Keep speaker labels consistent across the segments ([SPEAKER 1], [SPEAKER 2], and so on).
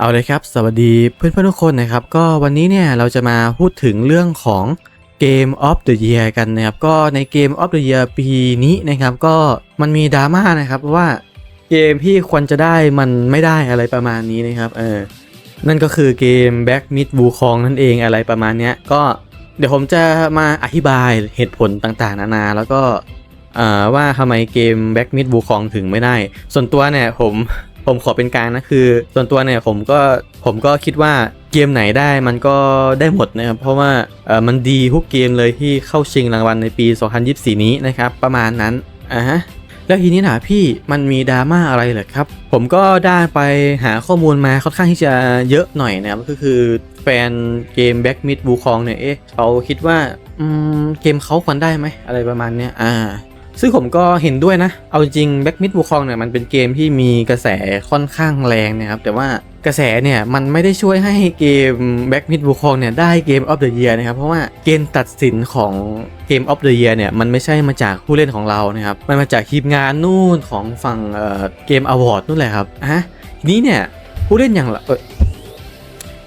[SPEAKER 1] เอาเลยครับ สวัสดีเพื่อนๆทุกคนนะครับ ก็วันนี้เนี่ยเราจะมาพูดถึงเรื่องของ Game of the Year กันนะครับ ก็ใน Game of the Year ปีนี้นะครับ ก็มันมีดราม่านะครับว่าเกมที่ควรจะได้มันไม่ได้อะไรประมาณนี้นะครับ เออ นั่นก็คือเกม Back Mid Wukong นั่นเองอะไรประมาณเนี้ย ก็เดี๋ยวผมจะมาอธิบายเหตุผลต่างๆ นานา แล้วก็เอ่อว่าทำไมเกม Back Mid Wukong ถึงไม่ได้ ส่วนตัวเนี่ยผม ผมขอเป็นกลางนะคือ ส่วนตัวเนี่ยผมก็ผมก็คิดว่าเกมไหนได้มันก็ได้หมดนะครับ เพราะว่าเออมันดีทุกเกมเลยที่เข้าชิงรางวัลในปี 2024 นี้นะครับ ประมาณนั้นอะฮะแล้วทีนี้นะพี่มันมีดราม่าอะไรเหรอครับ ผมก็ได้ไปหาข้อมูลมาค่อนข้างที่จะเยอะหน่อยนะครับก็คือแฟนเกม Back Mid Wukong เนี่ยเอ๊ะเขาคิดว่าเกมเขาควรได้ไหมอะไรประมาณเนี้ยอ่า ซึ่งผมก็เห็นด้วยนะ เอาจริง Back Mid Wukong เนี่ยมันเป็นเกมที่มีกระแสค่อนข้างแรงนะครับ แต่ว่ากระแสเนี่ยมันไม่ได้ช่วยให้เกม Back Mid Wukong เนี่ยได้เกม of the Year นะครับ เพราะว่าเกณฑ์ตัดสินของเกม of the Year เนี่ยมันไม่ใช่มาจากผู้เล่นของเรานะครับ มันมาจากทีมงานนู่นของฝั่งเอ่อเกม Award นู่นแหละครับอะทีนี้เนี่ยผู้เล่นอย่างเ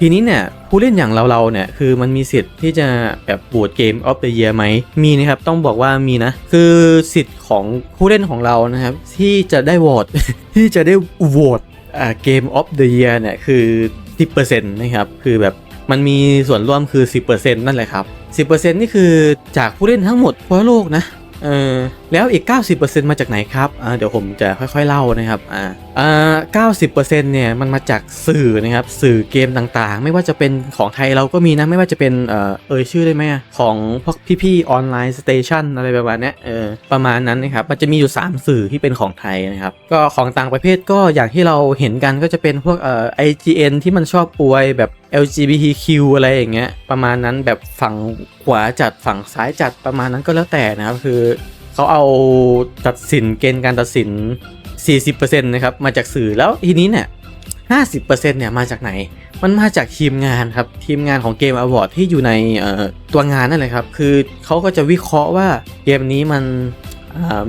[SPEAKER 1] ทีนี้เนี่ยผู้เล่นอย่างเราเราๆเนี่ยคือมันมีสิทธิ์ที่จะแบบโหวตเกมออฟเดอะเยียไหมมีนะครับต้องบอกว่ามีนะ คือสิทธิ์ของผู้เล่นของเรานะครับ ที่จะได้โหวตที่จะได้โหวตอ่าเกมออฟเดอะเยียเนี่ยคือ 10%นะครับ คือแบบมันมีส่วนร่วมคือ 10%นั่นแหละครับ 10%นี่คือจากผู้เล่นทั้งหมดทั่วโลกนะเออ แล้วอีก 90%มาจากไหนครับเดี๋ยวผมจะค่อยๆเล่านะครับอ่าอ่า90%เนี่ยมันมาจากสื่อนะครับสื่อเกมต่างๆ ไม่ว่าจะเป็นของไทยเราก็มีนะไม่ว่าจะเป็นเอ่อเอยชื่อได้ไหมอะของพวกพี่ๆออนไลน์สเตชันอะไรประมาณนี้เออประมาณนั้นนะครับมันจะมีอยู่ 3 สื่อที่เป็นของไทยนะครับก็ของต่างประเภทก็อย่างที่เราเห็นกันก็จะเป็นพวกเอ่อ IGN ที่มันชอบอวยแบบ LGBTQ อะไรอย่างเงี้ยประมาณนั้นแบบฝั่งขวาจัดฝั่งซ้ายจัดประมาณนั้นก็แล้วแต่นะครับคือ เขาเอาตัดสินเกณฑ์การตัดสิน 40%นะครับมาจากสื่อแล้วทีนี้เนี่ย50%เนี่ยมาจากไหน มันมาจากทีมงานครับ ทีมงานของเกมอวอร์ดที่อยู่ในตัวงานนั่นแหละครับ คือเขาก็จะวิเคราะห์ว่าเกมนี้มัน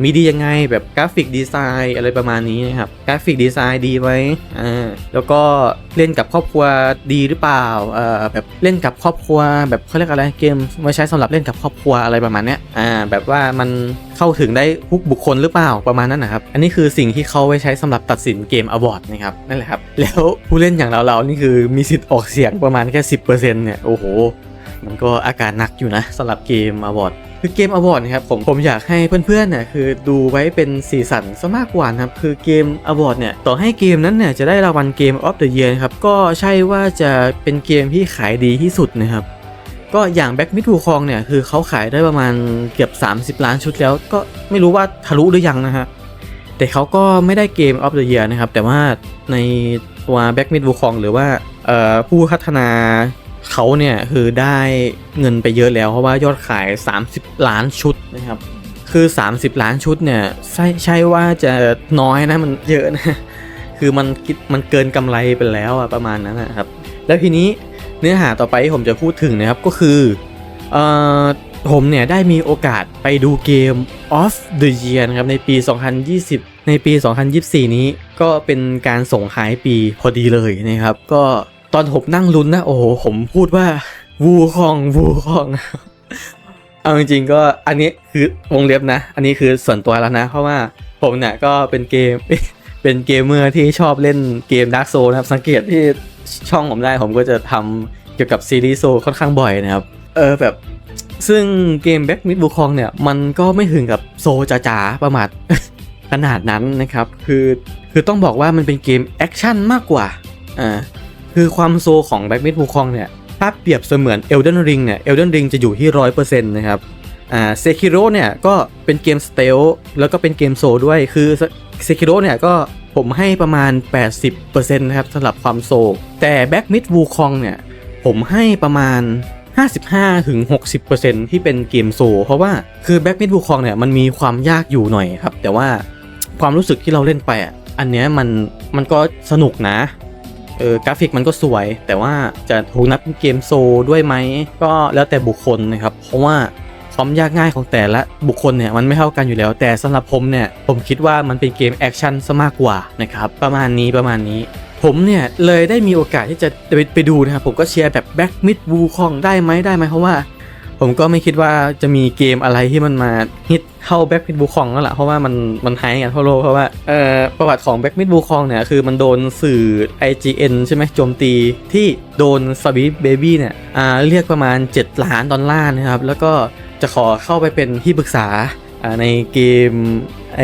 [SPEAKER 1] มีดียังไงแบบกราฟิกดีไซน์อะไรประมาณนี้นะครับกราฟิกดีไซน์ดีไหมอ่าแล้วก็เล่นกับครอบครัวดีหรือเปล่าเอ่อแบบเล่นกับครอบครัว แบบเขาเรียกอะไรเกมไว้ใช้สำหรับเล่นกับครอบครัวอะไรประมาณเนี้ยอ่าแบบว่ามันเข้าถึงได้ทุกบุคคลหรือเปล่าประมาณนั้นนะครับอันนี้คือสิ่งที่เขาไว้ใช้สำหรับตัดสินเกมอวอร์ดนะครับนั่นแหละครับแล้วผู้เล่นอย่างเราเราๆนี่คือมีสิทธิ์ออกเสียงประมาณแค่10%เนี่ยโอ้โหมันก็อาการหนักอยู่นะสำหรับเกมอวอร์ด คือเกมอวอร์ดนะครับผมผมอยากให้เพื่อนๆเนี่ยคือดูไว้เป็นสีสันซะมากกว่านะครับคือเกมอวอร์ดเนี่ยต่อให้เกมนั้นเนี่ยจะได้รางวัลเกมออฟเดอะเยียนะครับก็ใช่ว่าจะเป็นเกมที่ขายดีที่สุดนะครับก็อย่างแบ็กมิด w ูคองเนี่ยคือเขาขายได้ประมาณเกือบ 30 ล้านชุดแล้ว ก็ไม่รู้ว่าทะลุหรือยังนะฮะแต่เขาก็ไม่ได้เกมออฟเดอะเยียนะครับแต่ว่าในตัวแบ็กมิด w ูคองหรือว่าผู้พัฒนา เขาเนี่ยคือได้เงินไปเยอะแล้วเพราะว่ายอดขาย 30 ล้านชุดนะครับ คือ 30 ล้านชุดเนี่ยใช่ใช่ว่าจะน้อยนะมันเยอะนะคือมันคิดมันเกินกำไรไปแล้วอะประมาณนั้นนะครับ แล้วทีนี้เนื้อหาต่อไปที่ผมจะพูดถึงนะครับก็คือเอ่อผมเนี่ยได้มีโอกาสไปดูเกม Off the Year นะครับในปี 2020 ในปี 2024 นี้ก็เป็นการส่งท้ายปีพอดีเลยนะครับ ก็ ตอนผมนั่งลุ้นนะโอ้โหผมพูดว่าวูคองวูคอง เอาจริงๆก็อันนี้คือวงเล็บนะ อันนี้คือส่วนตัวแล้วนะ เพราะว่าผมเนี่ยก็เป็นเกมเป็นเกมเมอร์ที่ชอบเล่นเกม Dark Soul นะครับ สังเกตที่ช่องผมได้ผมก็จะทำเกี่ยวกับซีรีส์โซค่อนข้างบ่อยนะครับ เออแบบซึ่งเกม Back Mid Wukong เนี่ย มันก็ไม่ถึงกับโซจ๋าๆ ประมาทขนาดนั้นนะครับ คือคือต้องบอกว่ามันเป็นเกมแอคชั่นมากกว่าอ่า คือความโซของ Back Mid Wukong เนี่ยถ้าเปรียบเสมือน Elden Ring เนี่ย Elden Ring จะอยู่ที่100%นต์นะครับอ่า Sekiro เนี่ยก็เป็นเกมสเตลแล้วก็เป็นเกมโซด้วยคือ Sekiro เนี่ยก็ผมให้ประมาณ 80%นะครับสำหรับความโซแต่ Back Mid Wukong เนี่ยผมให้ประมาณ 55ถึง60%ที่เป็นเกมโซ เพราะว่าคือ Back Mid Wukong เนี่ยมันมีความยากอยู่หน่อยครับ แต่ว่าความรู้สึกที่เราเล่นไปอะอันเนี้ยมันมันก็สนุกนะ เออกราฟิกมันก็สวย แต่ว่าจะถูกนับเป็นเกมโซด้วยไหมก็แล้วแต่บุคคลนะครับเพราะว่าความยากง่ายของแต่ละบุคคลเนี่ยมันไม่เท่ากันอยู่แล้ว แต่สำหรับผมเนี่ยผมคิดว่ามันเป็นเกมแอคชั่นซะมากกว่านะครับประมาณนี้ประมาณนี้ ผมเนี่ยเลยได้มีโอกาสที่จะไปไปดูนะครับผมก็เชียร์แบบแบ็กมิดวูคองได้ไหมได้ไหมเพราะว่า ผมก็ไม่คิดว่าจะมีเกมอะไรที่มันมาฮิต เท่าแบ็กมิดบูคองแล้วล่ะเพราะว่ามันมันหายกันทั่วโลกเพราะว่าเอ่อประวัติของแบ็กมิดบูคองเนี่ยคือมันโดนสื่อ IGN ใช่ไหมโจมตีที่โดนสวีทเบบี้เนี่ยอ่าเรียกประมาณ 7 ล้านดอลลาร์นะครับแล้วก็จะขอเข้าไปเป็นที่ปรึกษาในเกมไอ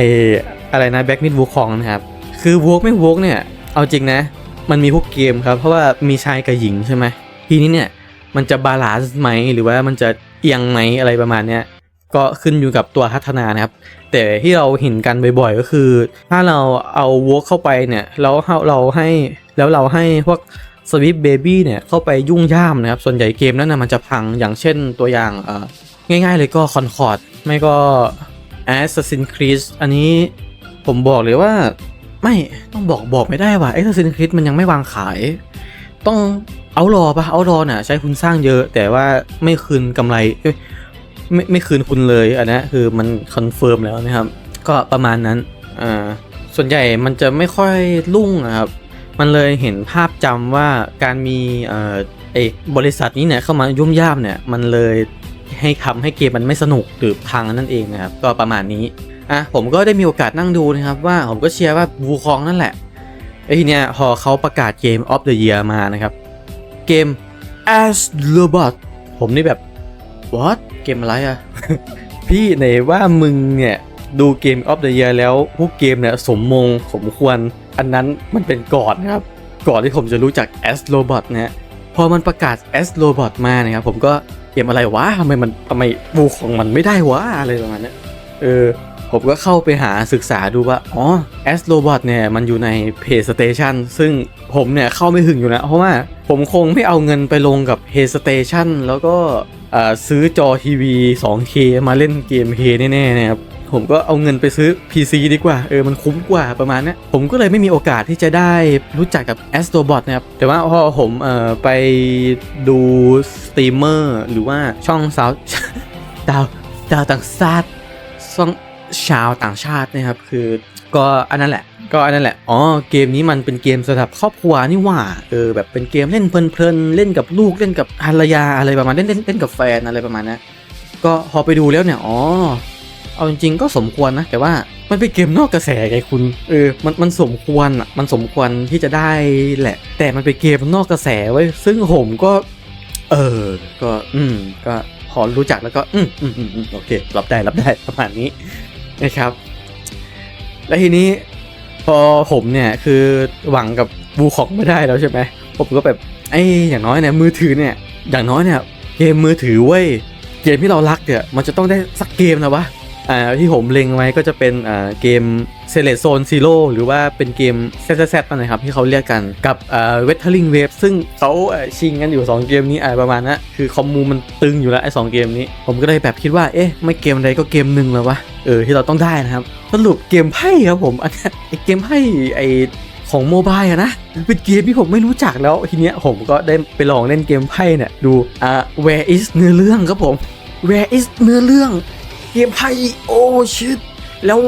[SPEAKER 1] อะไรนะแบ็กมิดบูคองนะครับ คือวกไม่วกเนี่ย เอาจริงนะ มันมีพวกเกมครับ เพราะว่ามีชายกับหญิงใช่ไหมทีนี้เนี่ย มันจะบาลานซ์ไหมหรือว่ามันจะเอียงไหมอะไรประมาณเนี้ย ก็ขึ้นอยู่กับตัวพัฒนานะครับ แต่ที่เราเห็นกันบ่อยๆ ก็คือ ถ้าเราเอาวอกเข้าไปเนี่ยแล้วเราให้แล้วเราให้พวกสวิ t เบบี้เนี่ยเข้าไปยุ่งย่ามนะครับ ส่วนใหญ่เกมนั้นนะมันจะพังอย่างเช่นตัวอย่างง่ายๆเลยก็คอนคอร์ดไม่ก็ Assassin's Creed อันนี้ผมบอกเลยว่าไม่ต้องบอกบอกไม่ได้ว่า Assassin's Creed มันยังไม่วางขาย ต้องเอารอปะเอารอน่ะใช้คุณสร้างเยอะ แต่ว่าไม่คืนกำไร ไม่ไม่คืนคุณเลยอันนี้คือมันคอนเฟิร์มแล้วนะครับ ก็ประมาณนั้นอ่าส่วนใหญ่มันจะไม่ค่อยรุ่งนะครับ มันเลยเห็นภาพจำว่าการมีเอ่อเอบริษัทนี้เนี่ยเข้ามายุ่มย่ามเนี่ยมันเลยให้ทำให้เกมมันไม่สนุกหรือพังนั่นเองนะครับ ก็ประมาณนี้อะผมก็ได้มีโอกาสนั่งดูนะครับ ว่าผมก็เชียร์ว่าบูคองนั่นแหละไอ้ทีเนี้ยพอเขาประกาศเกม of the year มานะครับ เกม As Robot ผมนี่แบบ what เกมอะไรอะพี่ไหนว่ามึงเนี่ย ดูเกม of the year แล้วพวกเกมเนี่ยสมมงสมควร อันนั้นมันเป็นก่อนนะครับ ก่อนที่ผมจะรู้จัก As Robot นะฮะพอมันประกาศ As Robot มานะครับผมก็เกมอะไรวะทำไมมันทำไมบูของมันไม่ได้วะอะไรประมาณนี้เออผมก็เข้าไปหาศึกษาดูว่า อ๋อ As Robot เนี่ย มันอยู่ใน PlayStation ซึ่งผมเนี่ย เข้าไม่ถึงอยู่แล้ว เพราะว่าผมคงไม่เอาเงินไปลงกับ PlayStation แล้วก็ ซื้อจอทีวี 2K มาเล่นเกม K แน่ๆนะครับผมก็เอาเงินไปซื้อ PC ดีกว่า เออ มันคุ้มกว่าประมาณนี้ผมก็เลยไม่มีโอกาสที่จะได้รู้จักกับ a s t r o b o t นะครับ แต่ว่าพอผมเอ่อไปดูสตรีมเมอร์หรือว่าช่องสาวดาวดาวต่างชาติช่องชาวต่างชาตินะครับ คือก็อันนั้นแหละ ก็อันนั้นแหละ อ๋อ เกมนี้มันเป็นเกมสำหรับครอบครัวนี่หว่า เออ แบบเป็นเกมเล่นเพลินๆ เล่นกับลูก เล่นกับภรรยาอะไรประมาณ เล่นเล่นเล่นกับแฟนอะไรประมาณนั้น ก็พอไปดูแล้วเนี่ย อ๋อ เอาจริงๆ ก็สมควรนะ แต่ว่ามันเป็นเกมนอกกระแสไงคุณ เออ มันมันสมควรอะ มันสมควรที่จะได้แหละ แต่มันเป็นเกมนอกกระแสไว้ ซึ่งผมก็ เออ ก็ อืม ก็พอรู้จักแล้วก็ อืมอืมอืมโอเค รับได้ รับได้ ประมาณนี้นะครับ และทีนี้ พอผมเนี่ยคือหวังกับบูคอกไม่ได้แล้วใช่ไหมผมก็แบบไอ้อย่างน้อยเนี่ยมือถือเนี่ยอย่างน้อยเนี่ยเกมมือถือเว้ยเกมที่เรารักเนี่ยมันจะต้องได้สักเกมนะวะอ่าที่ผมเล็งไว้ก็จะเป็นอ่าเกม s e l e c t Zone Zero หรือว่าเป็นเกม ZZZ นั่นนะครับที่เขาเรียกกันกับอ่า Weathering Wave ซึ่งเขาชิงกันอยู่ 2 เกมนี้อะไรประมาณนั้นคือคอมมูมันตึงอยู่แล้วไอ้สองเกมนี้ ผมก็เลยแบบคิดว่าเอ๊ะไม่เกมใดก็เกมหนึ่งแล้ววะเออที่เราต้องได้นะครับสรุปเกมไพ่ครับผมอันนี้ยไอ้เกมไพ่ไอ้ของโมบายอะนะเป็นเกมที่ผมไม่รู้จักแล้วทีเนี้ยผมก็ได้ไปลองเล่นเกมไพ่เนี่ยดูอ่า Where is เนื้อเรื่องครับผม Where is เนื้อเรื่อง เกมไพ่โอ้ชิดแล้ว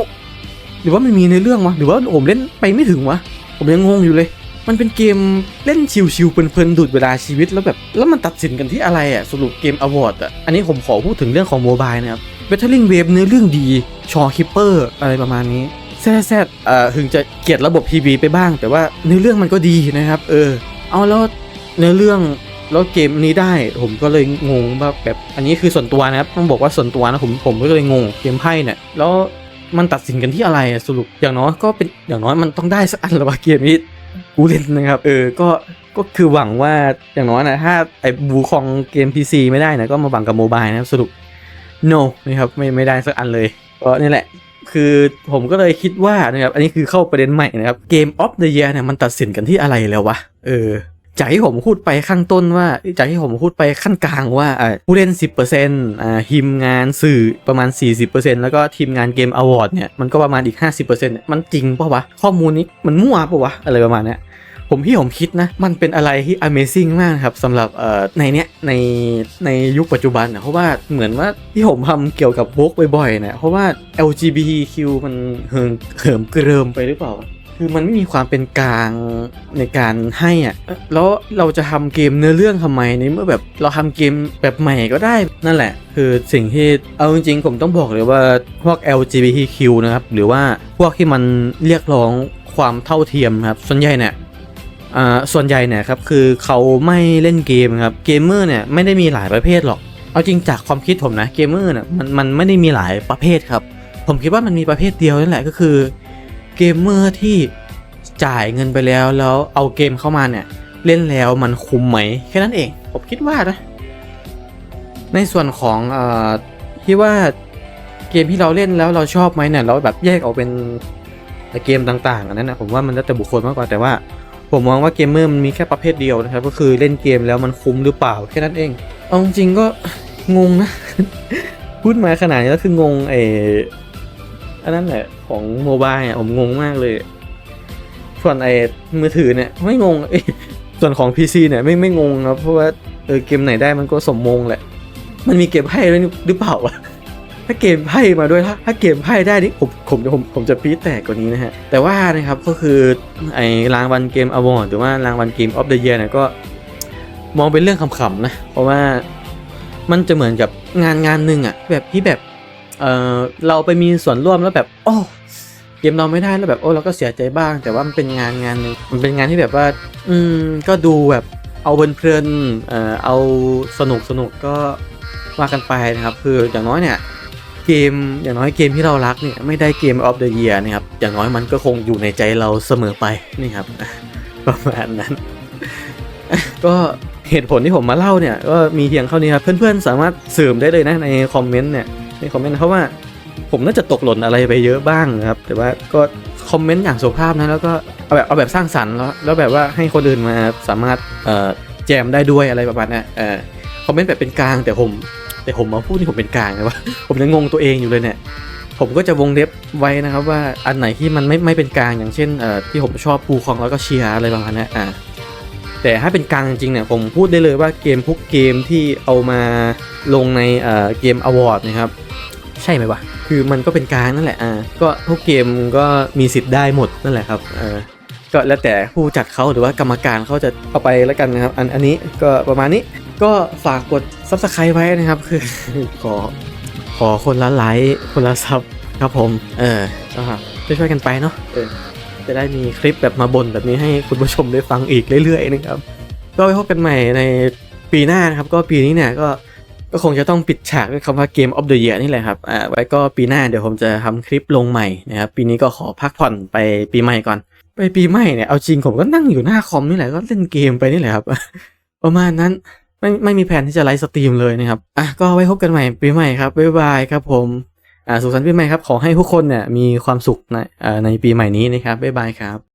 [SPEAKER 1] หรือว่ามันมีในเรื่องวะหรือว่าผมเล่นไปไม่ถึงวะผมยังงงอยู่เลย มันเป็นเกมเล่นชิวๆเพลินๆดูดเวลาชีวิตแล้วแบบแล้วมันตัดสินกันที่อะไรอะสรุปเกมอวอร์ดอะอันนี้ผมขอพูดถึงเรื่องของโมบายนะครับ Battling Wave เนื้อเรื่องดีชอคิปเปอร์อะไรประมาณนี้แซ่แซ่เอ่อถึงจะเกลียดระบบ PB ไปบ้าง แต่ว่าเนื้อเรื่องมันก็ดีนะครับ เออ เอาแล้วเนื้อเรื่องแล้วเกมนี้ได้ผมก็เลยงงว่าแบบอันนี้คือส่วนตัวนะครับต้องบอกว่าส่วนตัวนะผมผมก็เลยงงเกมไพ่เนี่ยแล้ว มันตัดสินกันที่อะไรสรุปอย่างน้อยก็เป็นอย่างน้อยมันต้องได้สักอันละวะเกมนี้กูเล่นนะครับ เออก็ก็คือหวังว่าอย่างน้อยนะถ้าไอ้บูคองเกม PC ไม่ได้นะก็มาบังกับโมบายนะครับสรุป no นะครับไม่ไม่ได้สักอันเลยก็นี่แหละ คือผมก็เลยคิดว่านะครับอันนี้คือเข้าประเด็นใหม่นะครับเกม of the year เนี่ยมันตัดสินกันที่อะไรแล้ววะเออ จากที่ผมพูดไปข้างต้นว่า จากที่ผมพูดไปขั้นกลางว่าอ่าผู้เล่น 10%อ่าทีมงานสื่อประมาณ 40%แล้วก็ทีมงานเกมอวอร์ดเนี่ยมันก็ประมาณอีก 50%เนี่ยมันจริงปะวะ ข้อมูลนี้มันมั่วปะวะ อะไรประมาณเนี้ยผมที่ผมคิดนะ มันเป็นอะไรที่ Amazing มากครับสำหรับเอ่อในเนี้ยในในยุคปัจจุบันนะเพราะว่าเหมือนว่าที่ผมทำเกี่ยวกับวกบ่อยๆเนี่ยเพราะว่า LGBTQ มันเหิมเหิมเกริมไปหรือเปล่า คือมันไม่มีความเป็นกลางในการให้อะแล้วเราจะทำเกมเนื้อเรื่องทำไมในเมื่อแบบเราทำเกมแบบใหม่ก็ได้นั่นแหละ คือสิ่งที่เอาจริงๆ ผมต้องบอกเลยว่าพวก LGBTQ นะครับ หรือว่าพวกที่มันเรียกร้องความเท่าเทียมครับ ส่วนใหญ่เนี่ยอ่าส่วนใหญ่เนี่ยครับคือเขาไม่เล่นเกมครับเกมเมอร์เนี่ยไม่ได้มีหลายประเภทหรอก เอาจริงจากความคิดผมนะเกมเมอร์เนี่ยมันมันไม่ได้มีหลายประเภทครับ ผมคิดว่ามันมีประเภทเดียวนั่นแหละก็คือ เกมเมอร์ที่จ่ายเงินไปแล้วแล้วเอาเกมเข้ามาเนี่ย เล่นแล้วมันคุ้มไหม แค่นั้นเอง ผมคิดว่านะ ในส่วนของเอ่อที่ว่าเกมที่เราเล่นแล้วเราชอบไหมเนี่ยเราแบบแยกออกเป็นเกมต่างๆอันนั้นนะผมว่ามันแล้วแต่บุคคลมากกว่าแต่ว่า ผมมองว่าเกมเมอร์มันมีแค่ประเภทเดียวนะครับ ก็คือเล่นเกมแล้วมันคุ้มหรือเปล่าแค่นั้นเองเอาจริงก็งงนะพูดมาขนาดนี้แล้วคืองงไอ อันนั้นแหละของโมบายอะผมงงมากเลย ส่วนไอ้มือถือเนี่ยไม่งงส่วนของ PC เนี่ยไม่ไม่งงครับเพราะว่าเออเกมไหนได้มันก็สมมงแหละ มันมีเกมไพ่ด้วยหรือเปล่าวะถ้าเกมไพ่มาด้วยถ้าถ้าเกมไพ่ได้นี่ผมผมผมผมจะปี๊แตกกว่านี้นะฮะ แต่ว่านะครับก็คือไอ้รางวัลเกมอวอร์ดหรือว่ารางวัลเกมออฟเดอะเยียร์เนี่ยก็มองเป็นเรื่องขำๆนะ เพราะว่ามันจะเหมือนกับงานงานหนึ่งอะแบบที่แบบ เออเราไปมีส่วนร่วมแล้วแบบ โอ้เกมเราไม่ได้แล้วแบบโอ้เราก็เสียใจบ้าง แต่ว่ามันเป็นงานงานหนึ่งมันเป็นงานที่แบบว่า อืมก็ดูแบบเอาเพลินเอ่อเอาสนุกสนุกก็ว่ากันไปนะครับ คืออย่างน้อยเนี่ยเกมอย่างน้อยเกมที่เรารักเนี่ยไม่ได้เกม of the year นะครับอย่างน้อยมันก็คงอยู่ในใจเราเสมอไปนี่ครับประมาณนั้น ก็เหตุผลที่ผมมาเล่าเนี่ยก็มีเพียงเท่านี้ครับเพื่อนๆสามารถสืบได้เลยนะในคอมเมนต์เนี่ย ในคอมเมนต์เพราะว่าผมน่าจะตกหล่นอะไรไปเยอะบ้างนะครับ แต่ว่าก็คอมเมนต์อย่างสุภาพนะแล้วก็เอาแบบเอาแบบสร้างสรรค์แล้วแล้วแบบว่าให้คนอื่นมาสามารถเอ่อแจมได้ด้วยอะไรประมาณนี้เออคอมเมนต์แบบเป็นกลางแต่ผม แต่ผมมาพูดที่ผมเป็นกลางนะว่าผมยังงงตัวเองอยู่เลยเนี่ยผมก็จะวงเล็บไว้นะครับว่าอันไหนที่มันไม่ไม่เป็นกลางอย่างเช่นเอ่อที่ผมชอบปูคองแล้วก็เชียร์อะไรประมาณนี้อ่า แต่ถ้าเป็นกลางจริงๆเนี่ยผมพูดได้เลยว่าเกมพวกเกมที่เอามาลงในเอ่อเกมอวอร์ดนะครับ ใช่ไหมวะ คือมันก็เป็นกลางนั่นแหละอ่าก็ทุกเกมก็มีสิทธิ์ได้หมดนั่นแหละครับเออก็แล้วแต่ผู้จัดเขาหรือว่ากรรมการเขาจะเอาไปแล้วกันนะครับ อันอันนี้ก็ประมาณนี้ก็ฝากกด subscribe ไว้นะครับ คือขอขอคนละไลค์คนละซับครับผม เออก็ช่วยๆกันไปเนาะเออ จะได้มีคลิปแบบมาบ่นแบบนี้ให้คุณผู้ชมได้ฟังอีกเรื่อยๆนะครับ ก็ไปพบกันใหม่ในปีหน้านะครับ ก็ปีนี้เนี่ยก็ก็คงจะต้องปิดฉากด้วยคำว่า Game of the Year นี่แหละครับอ่าไว้ก็ปีหน้าเดี๋ยวผมจะทำคลิปลงใหม่นะครับ ปีนี้ก็ขอพักผ่อนไปปีใหม่ก่อน ไปปีใหม่เนี่ยเอาจริงผมก็นั่งอยู่หน้าคอมนี่แหละก็เล่นเกมไปนี่แหละครับ ประมาณนั้นไม่ไม่มีแผนที่จะไลฟ์สตรีมเลยนะครับอะก็ไว้พบกันใหม่ปีใหม่ครับบ๊ายบายครับผม สุขสันต์ปีใหม่ครับ ขอให้ทุกคนเนี่ยมีความสุขในในปีใหม่นี้นะครับ บ๊ายบายครับ